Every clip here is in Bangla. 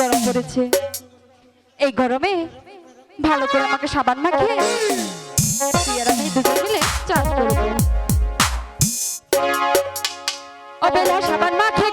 গরম পড়েছে। এই গরমে ভালো করে আমাকে সাবান মাখিয়ে ও সাবান মাখে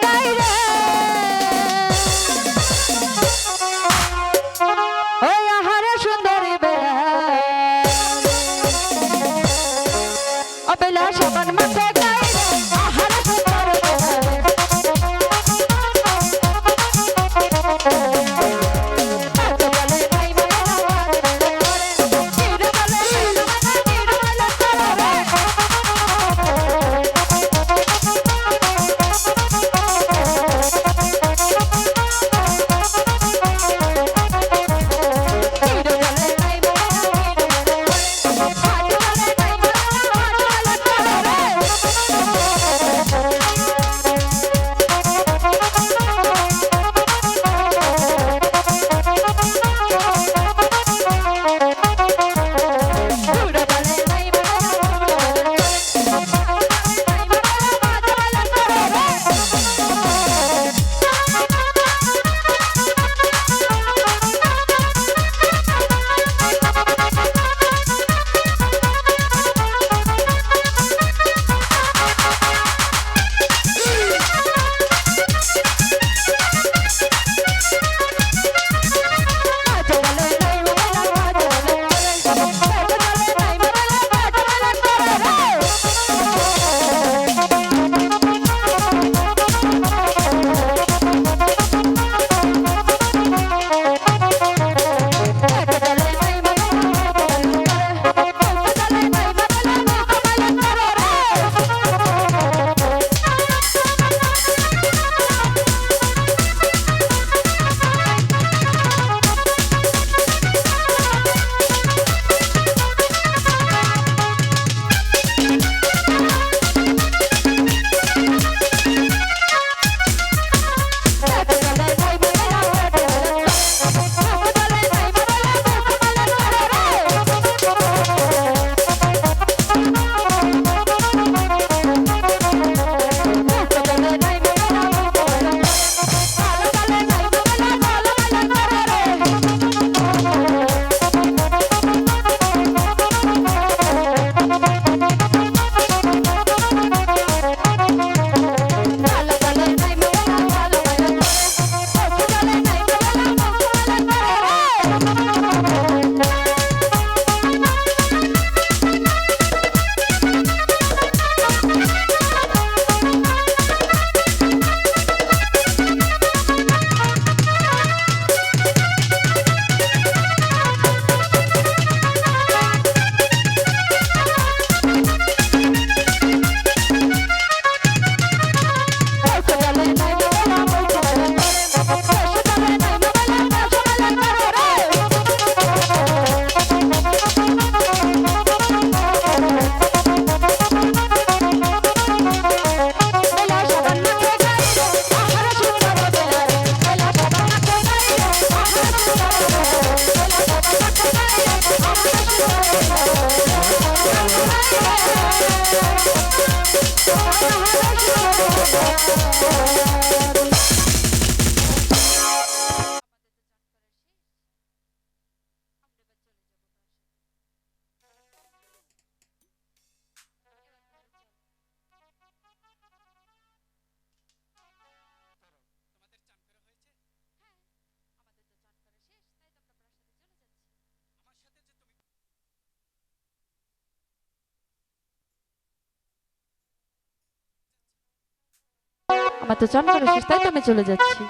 আমার তো করে শেষ তাই তো আমি চলে যাচ্ছি।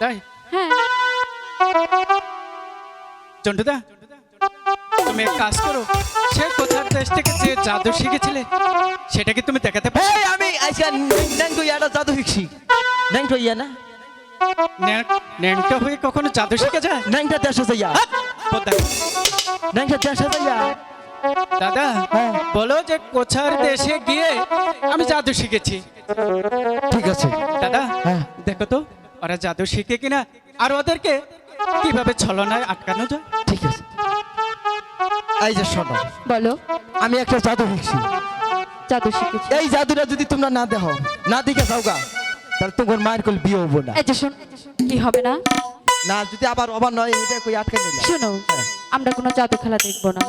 তাই? হ্যাঁ। চন্টুদা তুমি এক কাজ করো সে কোথার দেশ থেকে যে জাদু শিখেছিলে সেটা কি তুমি দেখাতে পারো। এই আমি আজকে ন্যাং ইয়াটা জাদু শিখছি। ইয়া না? ন্যাংটা হয়ে কখনো জাদু শিখে যায় ন্যাংটা দেশে যাইয়া বদ্দা, ন্যাংটা দেশে যাইয়া দাদা হ্যাঁ। বলো যে কোথার দেশে গিয়ে আমি জাদু শিখেছি। ঠিক আছে। দাদা হ্যাঁ। দেখো তো ওরা জাদু শিখে কিনা আর ওদেরকে কীভাবে ছলনায় আটকানো যায়? ঠিক আছে। এই যে শোনো বলো। আমি একটা জাদু শিখছি। জাদু শিখেছি। এই জাদুটা যদি তোমরা না দেখো না দিকে যাওগা তাহলে তোমার মায়ের কোল বিয়ে হব না। এই যে শোন কি হবে না? না যদি আবার অবার নয় এটা কই আটকে নিলাম শোনো হ্যাঁ। আমরা কোনো জাদু খেলা দেখব না।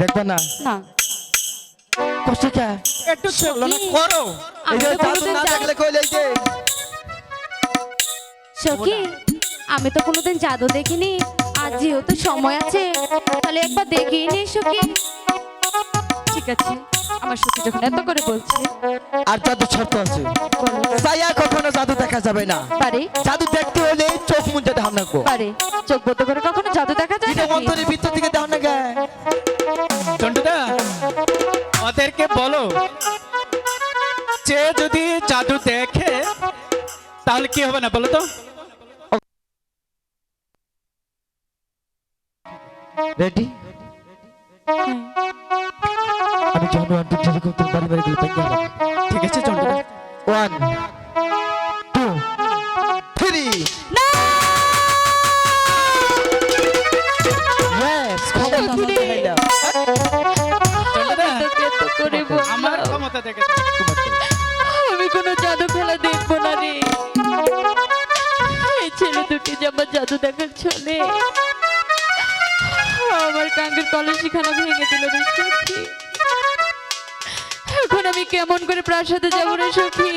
দেখবে না? না। কষ্ট কে? একটু তুলনা করো। এই আমি যে তো কোনোদিন না জাদু- কইলে যে সখী আমি তো কোনোদিন জাদু দেখিনি আজ যেহেতু সময় আছে তাহলে একবার দেখিয়ে নি সখী। ঠিক আছে আমার সখী যখন এত করে বলছে। আর জাদু শর্ত আছে। কখনো জাদু দেখা যাবে না। পারে। জাদু দেখতে হলে চোখ মুঞ্জে ধান রাখব পারে। চোখ বন্ধ করে কখনো জাদু দেখা যায় নাকি? অন্তরের ভিতর থেকে ধান না গায় বলো? যে যদি জাদু দেখে তাহলে কি হবে না বলো তো? রেডি। আমি যখন আন্তর্জাতিক টু বাড়ি বাড়ি গেলে ঠিক আছে চন্দ্র ওয়ান দুটি জামা জাদু দেখার চলে আমার কাঙ্গের কলসিখানা ভেঙে দিল এখন আমি কেমন করে প্রাসাদে যাব না সখী?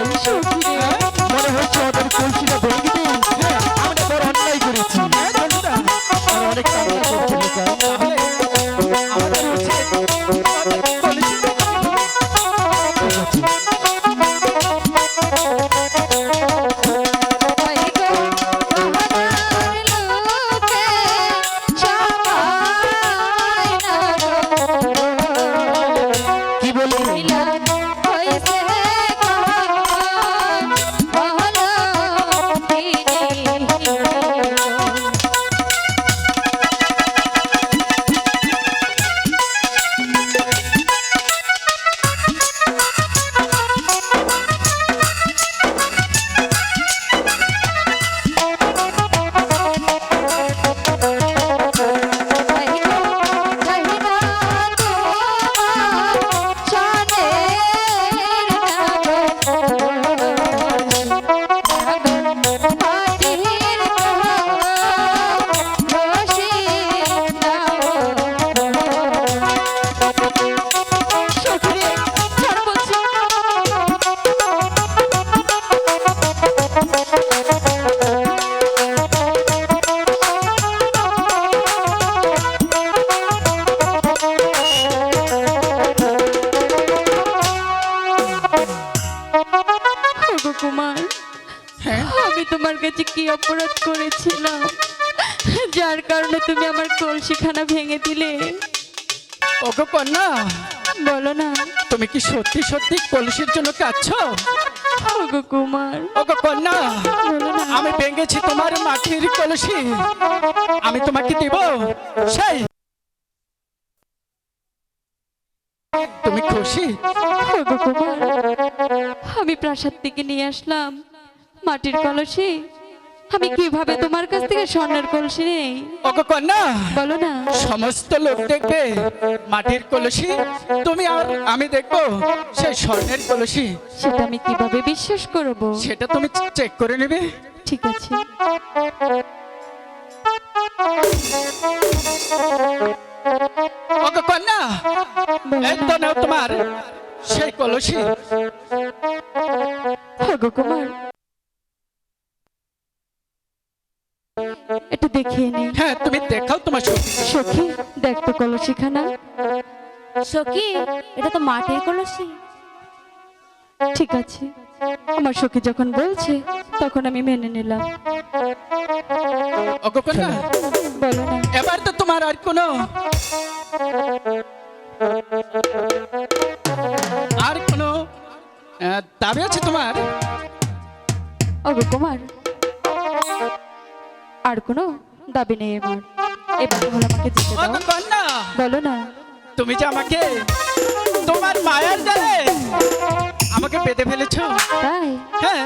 মনে হচ্ছে ওদের কলসিটা ভেঙে দিই আমরা বড় অন্যায় করেছি। হ্যাঁ, অনেক কলসিখানা ভেঙে দিলে? ওগো কন্যা বলো না। তুমি কি সত্যি সত্যি কলসির জন্য কাঁদছো? ওগো কুমার। ওগো কন্যা আমি ভেঙেছি তোমার মাটির কলসি। আমি তোমাকে দেব সেই। তুমি খুশি? ওগো কুমার আমি প্রাসাদ থেকে নিয়ে আসলাম মাটির কলসি। আমি কীভাবে তোমার কাছ থেকে স্বর্ণের কলসি নেই? ওগো কন্যা বলো না। সমস্ত লোক দেখবে মাটির কলসি। তুমি আর আমি দেখব সেই স্বর্ণের কলসি। সেটা আমি কীভাবে বিশ্বাস করব? সেটা তুমি চেক করে নেবে। ঠিক আছে। ওগো কন্যা না। নাও তোমার সেই কলসি। ওগো কুমার একটু দেখিয়ে নে হ্যাঁ তুমি দেখাও তোমার সত্যি সখী দেখ তো কলসিখানা। সখী এটা তো মাটির কলসি। ঠিক আছে। আমার সখী যখন বলছে তখন আমি মেনে নিলাম। বলো না। এবার তো তোমার আর কোনো আর কোনো দাবি আছে তোমার? ওগো কুমার আর কোনো? দাবি নেই আমার এবার তাহলে আমাকে যেতে দাও। কন্যা বলো না। তুমি যে আমাকে তোমার মায়ের জালে আমাকে পেতে ফেলেছো। তাই? হ্যাঁ।